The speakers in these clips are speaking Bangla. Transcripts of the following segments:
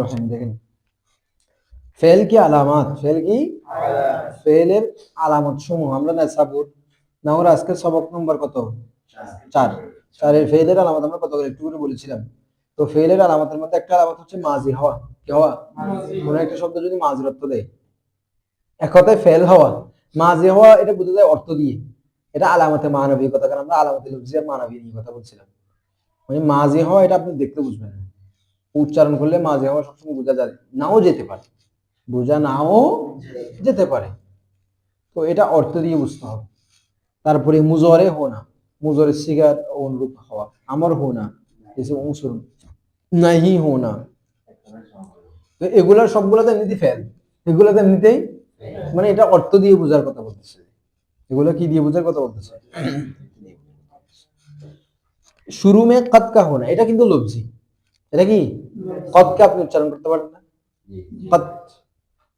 রহিম। দেখেন। ফেল কি আলামাত? ফেল কি? ফেলের আলামত সমূহ আমরা নেসাবুর নাওর আজকে সবক নম্বর কত? চার। চারের ফেলের আলামত আমরা কত করে? একটু করে বলেছিলাম। তো ফেলের আলামতের মধ্যে একটা আলামত হচ্ছে মাজি হওয়া। কি হওয়া? কোন একটা শব্দ যদি মাজির অর্থ দেয়। এক কথায় ফেল হওয়া। মাজি হওয়া এটা বোঝা যায় অর্থ দিয়ে। এটা আলামতে মানবিক কথা। কারণ আমরা আলামতে মানবী নিয়ে কথা বলছিলাম। মানে মাজি হওয়া এটা আপনি দেখতে বুঝবেন না। উচ্চারণ করলে মাঝে হওয়া সবসময় বোঝা যায়, নাও যেতে পারে। বোঝা নাও যেতে পারে। তো এটা অর্থ দিয়ে বুঝতে হবে। তারপরে মুজরে হো না। মুজরে সিগার অনুরূপ হওয়া আমার হোনা এসে অনুসরণ। নাহি হোনা তো এগুলা সবগুলোতে এমনিতে ফেল এগুলোতে এমনিতেই মানে এটা অর্থ দিয়ে বোঝার কথা বলতেছে। এগুলো কি দিয়ে বোঝার কথা বলতেছে? শুরু মে কত কা হোনা এটা কিন্তু লব্জি। এটা কি? কদকে আপনি উচ্চারণ করতে পারেন না? কদ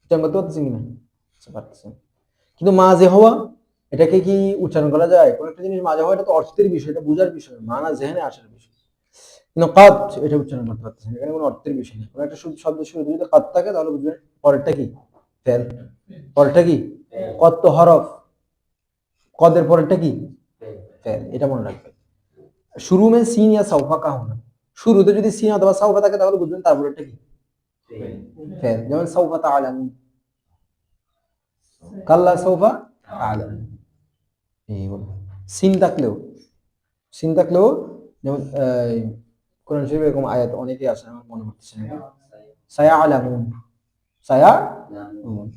উচ্চারণ করতে পারতেছেন কিনা আচ্ছা, পারতেছেন। কিন্তু মাঝে হওয়া এটাকে কি উচ্চারণ করা যায়? কোন একটা জিনিস মাঝে হওয়া এটা তো অর্থের বিষয় এটা বোঝার বিষয় মানা জেহেনে আসার বিষয়। কিন্তু কদ এটা উচ্চারণ করতে পারতেছেন এখানে কোনো অর্থের বিষয় নেই। কোনো একটা শুধু শব্দ শুরু যদি কদ থাকে তাহলে বুঝবেন পরেরটা কি? ফেল। পরেরটা কি? কদ তো হরফ। কদের পরেরটা কি? ফেল। এটা মনে রাখবেন। শুরু মে সিন ইয়া সৌফা কা হোনা শুরুতে যদি সিন অথবা সাউফা থাকে তাহলে বুঝবেন তারপরেটা কি? ফেল যেমন সাউফা তাআলাম কাল্লা সিন থাকলেও সিন থাকলেও যেমন কোরআন শরীফ এরকম আয়াত অনেকেই আছে আমার মনে হচ্ছে সায়া আলামুন সায়া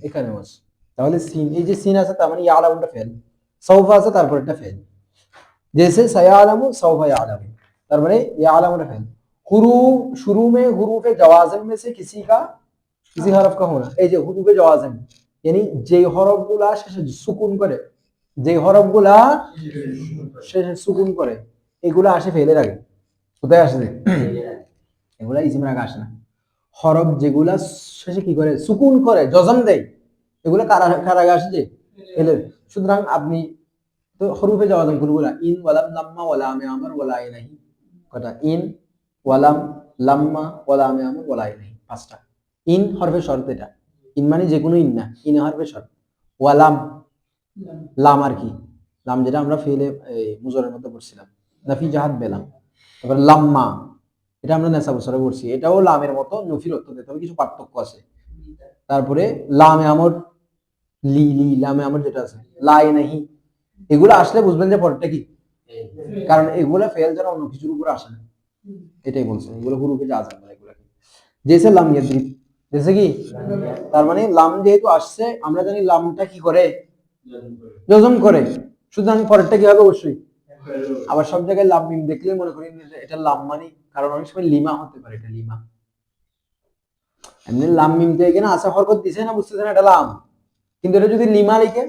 এখানে আছে। তাহলে সিন এই যে সিন আছে তার মানে ইয়া ফেল সৌফা আছে তারপর একটা ফেল যে সায়া আলামু সৌফা ইয়া আলামু তার মানে ये आलम है फेल हुरू शुरू में हुरूफ जवाजम में से किसी का किसी हरफ का होना এই যে হুরুফে জওয়াজম yani যে হরফগুলা শেষে সুকুন করে যে হরফগুলা শেষে সুকুন করে এগুলা আসে ফেলের আগে কোথায় আসে যে? এগুলা ইসিমের আগে আসে না হরফ যেগুলা শেষে কি করে সুকুন করে জজম দেয় এগুলা কার কার আগে আসে যে ফেলের সুতরাং আপনি তো হরুফে জওয়াজম কোনগুলা ইন ওয়ালাম লাম্মা ওয়ালা আমে আমর ওয়ালা ইলাহি কটা ইন, ওয়ালাম, লাম্মা, ওয়ালা আমে আমর ওয়ালা ইলাহি পাঁচটা। ইন হরফে শর্ত এটা। ইন মানে যে কোনো ইন না, ইন হরফে শর্ত। ওয়ালাম, লাম আর কি? লাম যেটা আমরা ফেলে মুজরের মধ্যে পড়ছিলাম। নাফি জাহাদ বেলাম। তারপর লাম্মা, এটা আমরা নেশা বছরে পড়ছি। এটাও লামের মতো নফির অর্থ দেয়, তবে কিছু পার্থক্য আছে। তারপরে লামে আমর, লি লি, লামে আমর যেটা আছে লাই নাহি এগুলো আসলে বুঝবেন যে পরেরটা কি? কারণ এগুলা ফেল যারা অন্য কিছুর উপর আসে না। এটাই বলছে এগুলো হুরুফে যা আসে এগুলো জেসে লাম ইয়াদ্রিব জেসে কি? তার মানে লাম যেহেতু আসছে আমরা জানি লামটা কি করে? জজম করে। সুতরাং পরেরটা কি হবে অবশ্যই? আবার সব জায়গায় লাম মিম দেখলে মনে করি এটা লাম মানে কারণ অনেক সময় লিমা হতে পারে এটা লিমা। এমনি লাম মিম দিয়ে এখানে আসা হরকত দিছে না বুঝতেছে না এটা লাম? কিন্তু এটা যদি লিমা লিখে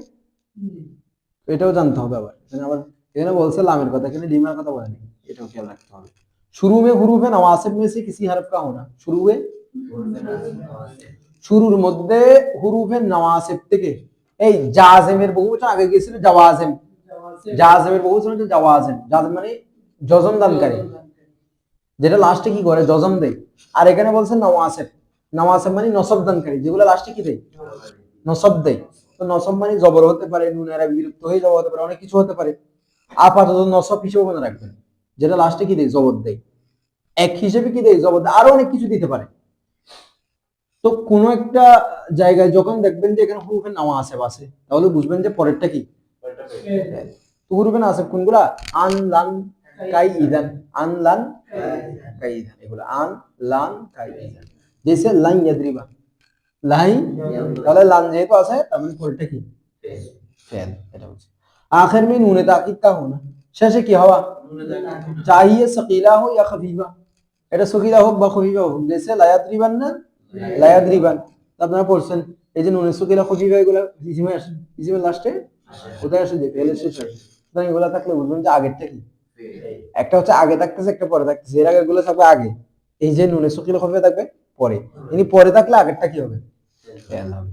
এটাও জানতে হবে আবার। আবার এখানে বলছে লামের কথা এখানে লিমার কথা বলেনি এটাও খেয়াল রাখতে হবে শুরু মে হুরুফে নওয়াসিব মে সে কিসি হরফ কা হোনা শুরু মে শুরুর মধ্যে হুরুফে নওয়াসিব থেকে এই জাজেমের বহুবচন আগে গিয়েছিল জাওয়াজেম জাজেমের বহুবচন হচ্ছে জাওয়াজেম জাজেম মানে জজম দানকারী যেটা লাস্টে কি করে জজম দেয় আর এখানে বলছে নওয়াসেব নওয়াসেব মানে নসব দানকারী যেগুলো লাস্টে কি দেয় নসব দেয় তো নসব মানে জবর হতে পারে নুনেরা বিরক্ত হয়ে যাওয়া হতে পারে অনেক কিছু হতে পারে আপাতত নসব হিসেবে মনে রাখবেন। যেটা লাস্টে কি দেয়? জবর দেয়। এক হিসেবে কি দেয়? জবর দেয়। আরও অনেক কিছু দিতে পারে। তো কোনো একটা জায়গায় যখন দেখবেন যে এখানে হুরুফে নামা আছে বাসে, তাহলে বুঝবেন যে পরেরটা কি? তো হুরুফে না আছে আন, লান, কাই, ইদান। আন, লান, কাই, ইদান। এগুলো আন, লান, কাই, ইদান। জেসে লাইন ইয়াদ্রিবা। লাইন? তাহলে লান যেহেতু আছে তার মানে পরেরটা কি? ফেল। এটা হচ্ছে। आखिर में नून ताकीद का होना শেষে কি হওয়া চাহিয়ে সকিলা হো ইয়া খফিফা এটা সকিলা হোক বা খফিফা হোক জেসে লায়াদ্রিবান না লায়াদ্রিবান তো আপনারা পড়ছেন এই যে নুনে সকিলা খফিফা এগুলো ইসিমে আসে ইসিমে লাস্টে কোথায় আসে যে ফেলের শেষে সুতরাং এগুলো থাকলে বুঝবেন যে আগেরটা কি একটা হচ্ছে আগে থাকতেছে একটা পরে থাকতেছে এর আগের গুলো থাকবে আগে এই যে নুনে সকিলা খফিফা থাকবে পরে ইনি পরে থাকলে আগেরটা কি হবে ফেল হবে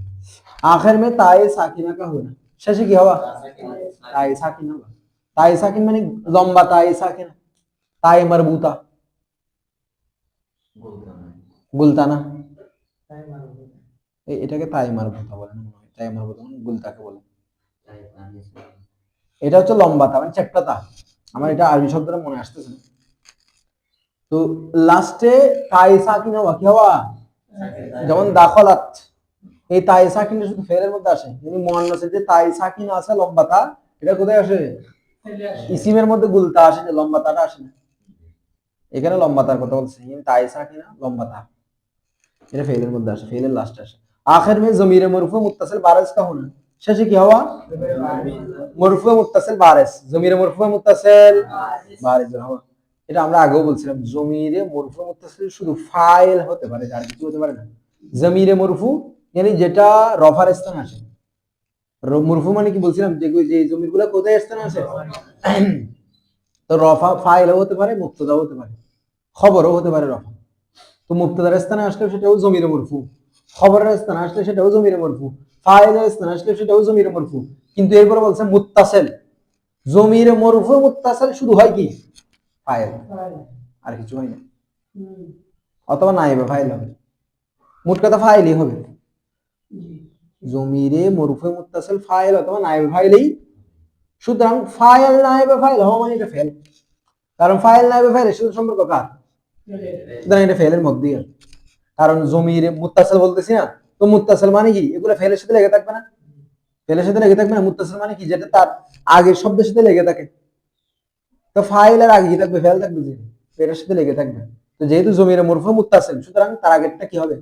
আখের মে তায়ে সাকিনা কা হোনা শেষে কি হওয়া? তাই সাকিন হবে তাই সাকিন মানে লম্বা তাই সাকিন। তাই মারবুতা গুলতানা এই এটাকে তাই মারবুতা বলে না মনে হয়। তাই মারবুতা মানে গুলতাকে বলে। এটা হচ্ছে লম্বা তা মানে চেপ্টাতা আমার এটা আরবি শব্দটা মনে আসতেছে না। তো লাস্টে তাই সাকিন হওয়া কি হওয়া? যেমন দাখলাত। এই তাই সাকিনটা শুধু ফেলের মধ্যে আসে। যিনি মোহান্নাসের যে তাই সাকিন আছে লম্বা তা এটা কোথায় আসে? ইসিমের মধ্যে গুলতা আসে যে লম্বা তাটা আসে না। এখানে লম্বা তার কথা বলছে। তাই সাকিনা লম্বা তা। এটা ফেলের মধ্যে আসে ফেলের লাস্ট আসে। আখের মে জমিরে মরফু মুত্তাসিল বারেস কাহুন শেষে কি হওয়া? মরফু মুত্তাসিল বারেস। জমিরে মরফু মুত্তাসিল বারেস হওয়া। এটা আমরা আগেও বলছিলাম জমিরে মরফু মুত্তাসিল শুধু ফাইল হতে পারে আর কিছু হতে পারে না। জমিরে মরফু মানে যেটা রফার স্থান আসে মরফু মানে কি বলছিলাম? যে যে জমিরগুলো কোথায় স্থান আসে তো রফা ফাইলও হতে পারে মুক্তদাও হতে পারে। খবরও হতে পারে রফা। তো মুক্তদার স্থানে আসলে সেটাও জমিরে মরফু। খবরের স্থানে আসলে সেটাও জমিরে মরফু। ফাইলের স্থানে আসলে সেটাও জমিরে মরফু। কিন্তু এরপরে বলছে মুত্তাসেল। জমিরে মরফু মুত্তাসেল শুধু হয় কি? ফাইল। আর কিছু হয় না। অথবা নাইবে ফাইল হবে। মোট কথা ফাইলই হবে। জমিরে মরফু মুত্তাসিল ফাইল অথবা নাইবে ফাইলেই। সুতরাং ফাইল নাইবে ফাইল হওয়া মানে এটা ফেল কারণ ফাইল নাইবে ফাইলের শুধু সম্পর্ক কার? সুতরাং এটা ফেলের মধ্যেই আছে কারণ জমির মুত্তাসিল বলতেছি না তো মুত্তাসিল মানে কি? এগুলো ফেলের সাথে লেগে থাকবে না। ফেলের সাথে লেগে থাকবে না মুত্তাসিল মানে কি? যেটা তার আগের শব্দের সাথে লেগে থাকে। তো ফাইলের আগে কি থাকবে? ফেল থাকবে যে। ফেলের সাথে লেগে থাকবে। তো যেহেতু জমির মুরফা মুত্তাসিল সুতরাং তার আগেরটা কি হবে?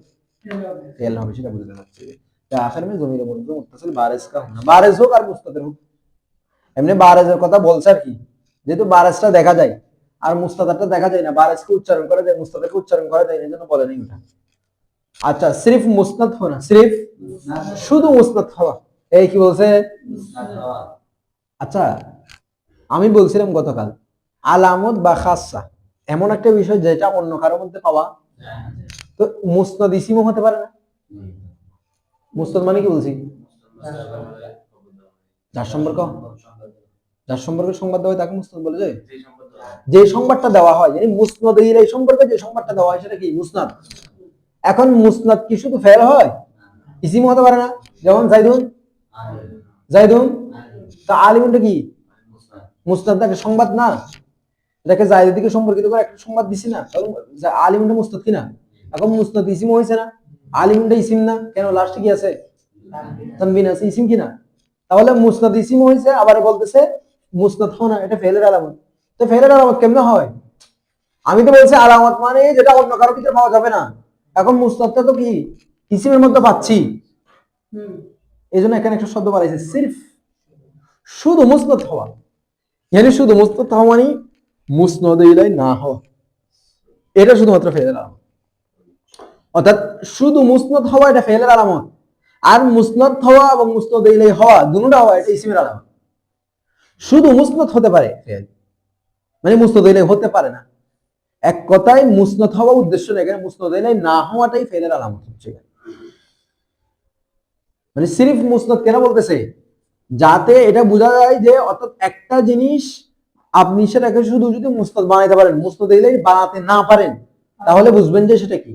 ফেল হবে সেটা বুঝতে পারছি। আখের में জমির মুরফা মুত্তাসিল বারিস কা হোনা বারিস হোক আর মুস্তাতির হোক। এমনি বারেজের কথা বলছে আর কি। যেহেতু বারেজটা দেখা যায়, আর মুস্তাদারটা দেখা যায় না বারেজকে উচ্চারণ করা যায় মুস্তাদারকে উচ্চারণ করা যায় এই জন্য বলে নেই ওটা। আচ্ছা সিরিফ মুসনাদ হওয়া না, সিরিফ শুধু মুসনাদ হওয়া। এই কি বলছে? আচ্ছা আমি বলছিলাম গতকাল, আলামত বা খাসা, এমন একটা বিষয় যেটা অন্য কারোর মধ্যে পাওয়া, তো মুসনাদ ইসিমও হতে পারে না? মুসনাদ মানে কি বলছি? যার সম্পর্ক? যার সম্পর্কে সংবাদ দেওয়া হয় তাকে মুসনাদ বলে যায়? যে সংবাদটা দেওয়া হয় মানে মুসনাদ এই সম্পর্কে যে সংবাদটা দেওয়া হয় সেটা কি? মুসনাদ এখন মুসনাদ কি শুধু ফেল হয়? ইসিম হতে পারে না। যেমন জাইদুন জাইদুন তা আলিমুনটা কি? মুসনাদ একটা সংবাদ না। এটাকে জাইদের দিকে সম্পর্কিত করে একটা সংবাদ দিছি না। আলিমুনটা মুস্তাদ কি না এখন মুসনাদ ইসিম হয়েছে না। আলিমুনটা ইসিম না? কেন? লাস্টে কি আছে? তানবিন আছে। ইসিম কি না? তাহলে মুসনাদ ইসিম হয়েছে আবার বলতেছে মুসনাদ হো না, এটা ফেলের আলামত। তো ফেলের আলামত কেমনে হয়? আমি তো বলছি আলামত মানে যেটা অন্য কারও ভিতরে পাওয়া যাবে না। এখন মুস্তাদটা তো কি? ইসিমের মধ্যে পাচ্ছি। এই জন্য এখানে একটা শব্দ বাড়াইছে সির্ফ। শুধু মুসনাদ হওয়া। yani শুধু মুসনাদ হওয়া মানে মুসনদ ইলাই না হওয়া। এটা শুধুমাত্র ফেলের আলামত। অর্থাৎ শুধু মুসনদ হওয়া এটা ফেলের আলামত। আর মুসনদ হওয়া এবং মুসনদ ইলাই হওয়া দুটোটা হওয়া এটা ইসিমের আলামত। শুধু মুসনদ হতে পারে। ফেল মানে মুসনদ ইলাই হতে পারে না। এক কথায় মুসনদ হওয়া উদ্দেশ্য না এখানে মুসনদ ইলাই না হওয়াটাই ফেলের আলামত হচ্ছে মানে সিরিফ মুসনদ কেন বলতেছে? যাতে এটা বোঝা যায় যে অর্থাৎ একটা জিনিস আপনি সেটাকে শুধু যদি মুস্তদ বানাইতে পারেন মুস্তদ ইলাই বানাতে না পারেন, তাহলে বুঝবেন যে সেটা কি?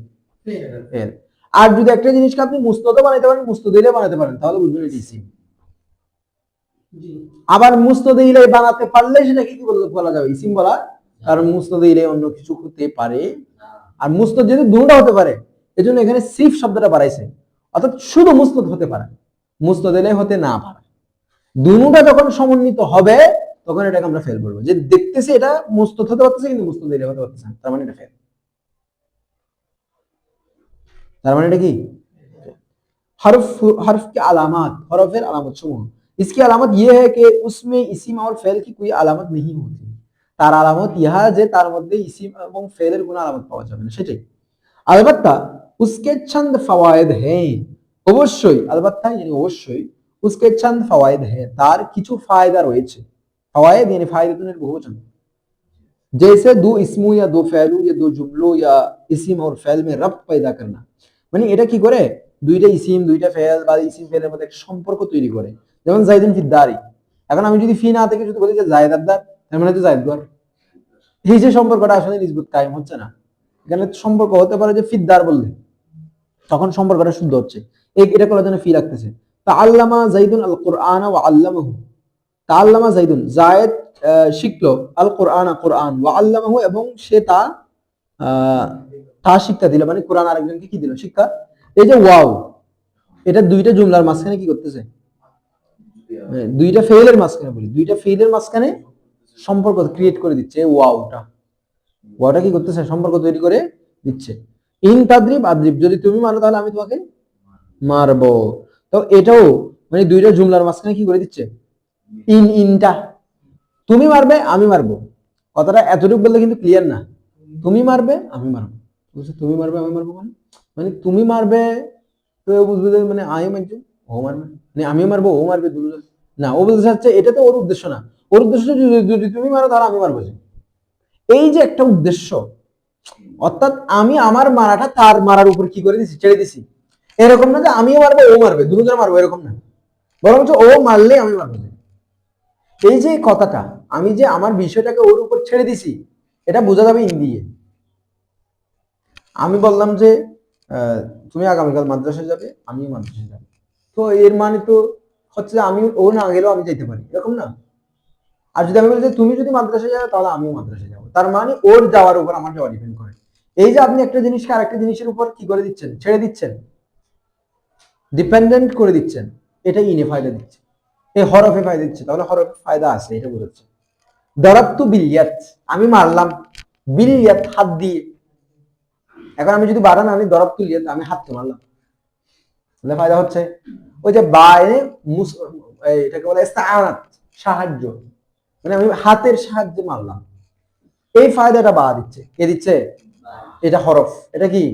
ফেল আর যদি একটা জিনিসকে আপনি মুস্তদও বানাইতে পারেন মুস্তদ ইলাই বানাতে পারেন তাহলে বুঝবেন এটি ইসিম আবার মুস্তদ ইলাই বানাতে পারলে সেটাকে কি বলা যাবে? ইসিম বলা? কারণ মুস্তদ ইলাই অন্য কিছু হতে পারে। আর মুস্তদ যদি দুটা হতে পারে এজন্য এখানে সিফ শব্দটা বাড়াইছে। অর্থাৎ শুধু মুস্তদ হতে পারে মুস্তদ ইলাই হতে না পারে। দুটা যখন সমন্বিত হবে তখন এটাকে আমরা ফেল বলব। যে দেখতেছি এটা মুস্তদ হতে পারতেছে কিন্তু মুস্তদ ইলাই হতে পারতেছে না। তার মানে এটা ফেল তার মানে এটা কি हर्फ हर्फ के अलामत हरफेर अलामत समूह इसकी अलामत यह है कि उसमें इसिम और फेल की कोई अलामत नहीं होती তার আলামত ইহা যে তার মধ্যে ইসিম এবং ফেলের কোনো আলামত পাওয়া যাবে না সেটাই আলবাত্তা উসকে ছন্দ ফওয়ায়েদ হ্যাঁ অবশ্যই আলবাত্তা yani অবশ্যই উসকে ছন্দ ফওয়ায়েদ হ্যাঁ তার কিছু ফায়দা রয়েছে ফওয়ায়েদ yani ফায়দাতুনের বহুবচন जैसे दो इसमों या दो फैलू या दो जुमलों या इसिम और फैल में रब्त पैदा करना মানে এটা কি করে? দুইটা ইসিম দুইটা ফেল বা ইসিম ফেলের মধ্যে একটা সম্পর্ক তৈরি করে। যেমন জাইদিন ফিদ্দারি এখন আমি যদি ফি না থেকে যদি বলি যে জায়দ আবদার তার মানে তো জায়দ গর এই যে সম্পর্কটা আসলে নিজবুত কায়েম হচ্ছে না। এখানে সম্পর্ক হতে পারে যে ফিদ্দার বললে। তখন সম্পর্কটা শুদ্ধ হচ্ছে। এই এটা করার জন্য ফি লাগতেছে। তা আল্লামা জাইদুন আল কোরআন ও আল্লামাহু। তা আল্লামা জাইদুন জায়েদ শিখলো আল কোরআন কোরআন ওয়া আল্লামাহু এবং সে তা তা শিক্ষা দিল মানে কোরআন আরেকজনকে কি দিল? শিক্ষা? এই যে ওয়াও, এটা দুইটা জুমলার মাঝখানে কি করতেছে? মানে দুইটা ফেইলের মাঝখানে বলি, দুইটা ফেইলের মাঝখানে সম্পর্ক ক্রিয়েট করে দিচ্ছে ওয়াওটা। ওয়াওটা কি করতেছে? সম্পর্ক তৈরি করে দিচ্ছে। ইন তাদ্রিব আদ্রিব যদি তুমি মারো তাহলে আমি তোমাকে মারবো। তো এটাও মানে দুইটা জুমলার মাঝখানে কি করে দিচ্ছে? ইন, ইনটা। তুমি মারবে, আমি মারবো। কথাটা এতটুকু বললে কিন্তু ক্লিয়ার না। তুমি মারবে, আমি মারবো। বুঝছ তুমি মারবে, আমি মারবো মানে? মানে তুমি মারবে তো বুঝবে যে মানে আমি মারছি ও মারবে। মানে আমি মারবো, ও মারবে দুজন না, ও বলতে চাচ্ছে, এটা তো ওর উদ্দেশ্য না। ওর উদ্দেশ্য যদি তুমি মারো, তাহলে আমি মারবো। এই যে একটা উদ্দেশ্য, অর্থাৎ আমি আমার মারাটা তার মারার উপর কি করে দিছি, ছেড়ে দিছি। এরকম না যে আমিও মারবো, ও মারবে, দুজন মারবো, এরকম না। বরঞ্চ ও মারলে আমি মারবো। এই যে কথাটা, আমি যে আমার বিষয়টাকে ওর উপর ছেড়ে দিছি, এটা বোঝা যাবে ইন দিয়ে আমি বললাম যে তুমি আগামীকাল মাদ্রাসায় যাবে, আমিও মাদ্রাসায় যাব। তো এর মানে তো হচ্ছে আমি ও না গেলেও আমি যেতে পারি, এরকম না? আর যদি আমি বলি যে তুমি যদি মাদ্রাসায় যাও, তাহলে আমিও মাদ্রাসায় যাব। তার মানে ওর যাওয়ার উপর আমার যাওয়া ডিপেন্ড করে। এই যে আপনি একটা জিনিসকে আরেকটা জিনিসের উপর কি করে দিচ্ছেন? ছেড়ে দিচ্ছেন? ডিপেন্ডেন্ট করে দিচ্ছেন। এটা ইনে ফায়দা দিচ্ছে। এই হরফে ফায়দা দিচ্ছে। তাহলে হরফে ফায়দা আছে, এটা বোঝাচ্ছে। দরাত্তু বিলিয়াত আমি মারলাম। বিলিয়াত হাত দিয়ে এখন আমি যদি বাড়ান আমি দরাত্তু লিয়াত আমি হাতকে মারলাম। তাহলে ফায়দা হচ্ছে? ওই যে এই এটাকে বলে সাহায্য। মানে আমি হাতের সাহায্যে মারলাম। এই ফায়দাটা বা দিচ্ছে। কে দিচ্ছে? এটা হরফ। এটা কি?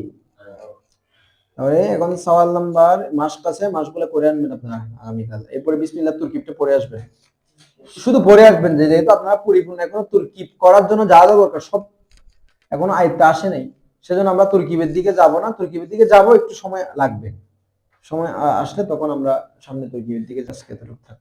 এখন সওয়াল নাম্বার মাস কাছে, মাসগুলো করে আনবেন আপনারা আগামীকাল। এরপরে বিসমিল্লাহ তুরকিবটা পড়ে আসবেন শুধু পড়ে আসবেন, যেহেতু আপনারা পরিপূর্ণ এখনও তুরকিব করার জন্য যা যা দরকার, সব এখনও আয়ত্তে আসে নাই। সেজন্য আমরা তুর্কিবের দিকে যাব না। তুর্কিবের দিকে যাব, একটু সময় লাগবে। সময় আসলে তখন আমরা সামনে তুর্কিবের দিকে আজকে থাক।